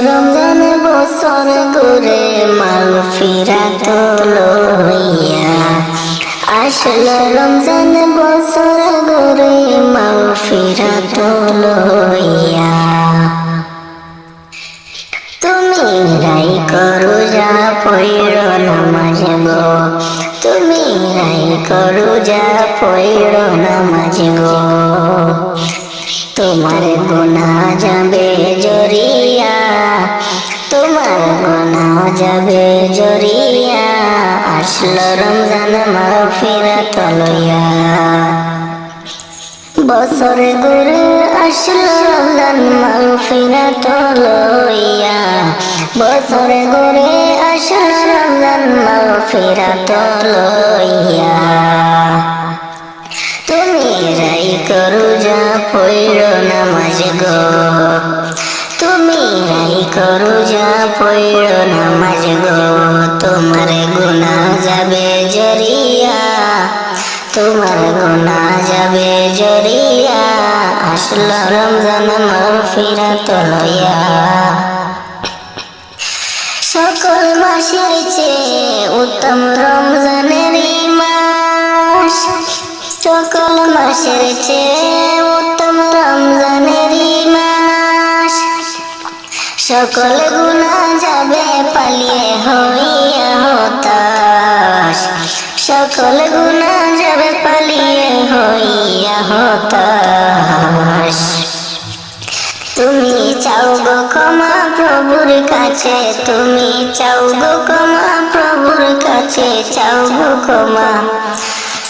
রমজান বছর ঘুরে মাল ফিরা তো লইয়া আসলো। রমজান বছর ঘুরে মাল ফিরা তো লইয়া। তুমি রাই করো, যা পৈর নামাজ গো। তুমি রাই করো, যা পৈর নামাজ গো। তোমার গোনা যাবে জরিয়া তোমার গোনা যাবে জরিয়া আসলো রমজান মাহফিরা তলইয়া বছরে ঘুরে আসলো রমজান মাহফিরা তলইয়া বছরে ঘুরে আসলো রমজান মাহফিরা তলইয়া তুমি রাই করু, যা পৈর নামাজ গো। করু যা পৈর নামাজ গো, তোমার গুণা যাবে জরিয়া। তোমার গুণা যাবে জরিয়া। আসলো রমজান মাহফিরা তলইয়া সকল মাসের চেয়ে উত্তম রমজানের মাস সকল মাসের চেয়ে সকল গুণা যাবে পালিয়ে হইয়া হতাশ। সকল গুণা যাবে পালিয়ে হইয়া হতাশ। তুমি চাও গো ক্ষমা প্রভুর কাছে, তুমি চাও গো ক্ষমা প্রভুর কাছে, চাও গো ক্ষমা।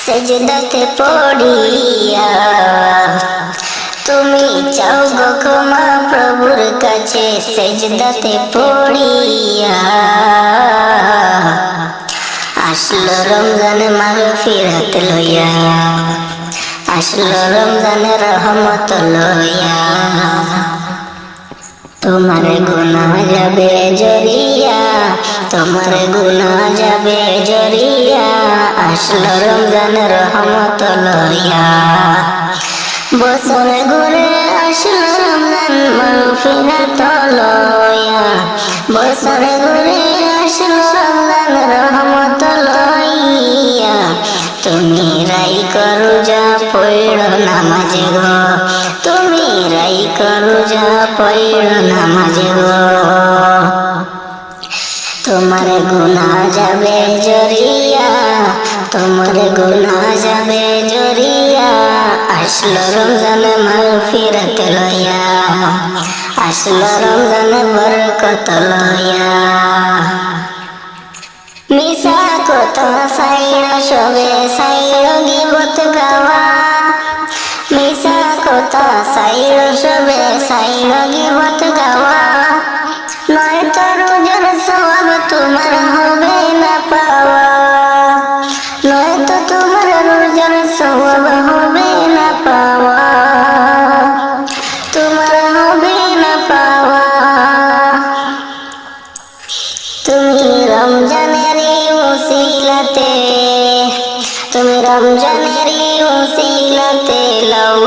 সেজদাতে পড়িয়া তুমি চাও গো ক্ষমা প্রভুর কাছে, সেজদাতে পড়িয়া। আসলো রমজান মাগ ফিরাত লইয়া। আসলো রমজান রহমত লইয়া। তোমার গুনা যাবে জরিয়া, তোমার গুনা যাবে জরিয়া। আসলো রমজান রহমত লইয়া। বছর ঘুরে আসলো রমজান মাহফিরাত লইয়া বছর ঘুরে আসলো রমজান রহমত তুমি রাই করু যা পৈড় নামাজ গো। তুমি রাই করু যা পৈড় নামাজ গো। তোমার গুনা যাবে জরিয়া। তোমার গুনা যাবে জরিয়া আসলো রমজান মাগফিরাত লইয়া। আসলো রমজান বরকত লইয়া। মিশা কথা সাইড় সবে সাইড় গিবত গাওয়া। মিশা কথা সাইড় সবে সাইড় গিবত তুমি রমজানেরই উসিলাতে তুমি রমজানেরই উসিলাতে লও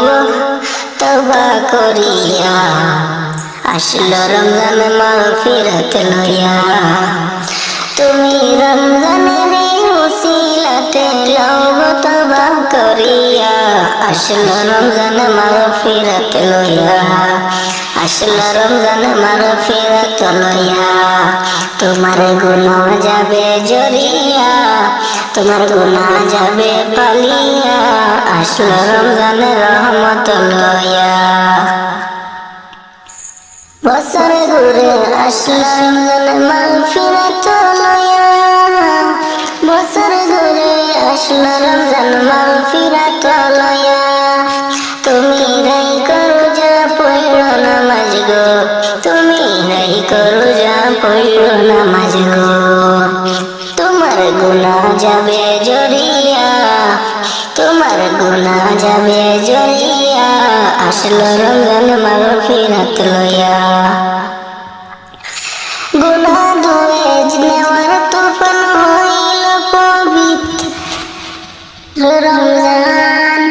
তবা করিয়া। আসলো রমজান মাগফিরাত লইয়া। তুমি রমজানেরই উসিলাতে লও তবা করিয়া। আসলো রমজান মাগফিরাত লইয়া। আসলো রমজান মাগফিরাত লইয়া। তোমার গুনাহ যাবে জরিয়া, তোমার গুনাহ যাবে পালিয়া, আসলো রমজান রহমত লইয়া। বছর ঘুরে আসলো রমজান মাগফিরাত লইয়া। বছর ঘুরে আসলো রমজান মাগফিরাত লইয়া। তুমি রাই করো যা পড়ো নামাজ গো। যা নামাজ গো তোমার গুনাহ যাবে জরিয়া তোমার গুনাহ যাবে জরিয়া আসলো রমজান মাগফিরাত লইয়া। গুনাহ ধুয়ে নেওয়ার তুফান হইল পবিত্র রমজান।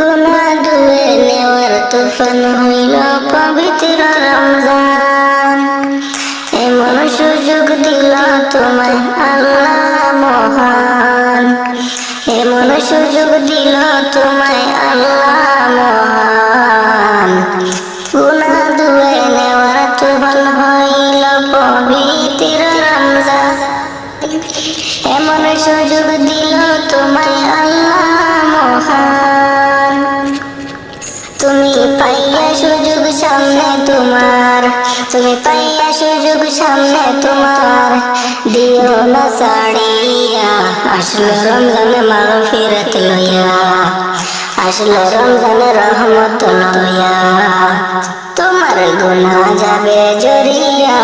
গুনাহ ধুয়ে নেওয়ার তুফান হইল পবিত্র রমজান। তোমায় আল্লাহ মহান। এমন সুযোগ দিল তোমায় আল্লাহ মহান। গুনা দুয়ে নেওয়ার তুফান হইল পবিত্র রমজান। এমন সুযোগ দিল তোমায় আল্লাহ মহান। তুমি পাইয়া সুযোগ সামনে তোমার। তুমি সুযোগ সামনে তোমার দিও না সাড়িয়া। আসলো রমজান মারো ফিরত লইয়া। আসলো রমজান রহমত লইয়া। তোমার গুনা যাবে জরিয়া।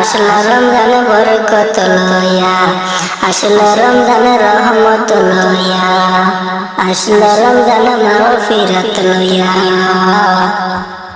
আসলো রমজান বরকত লইয়া। আসলো রমজান রহমত লইয়া। আসলো রমজান মারো ফিরত লইয়া।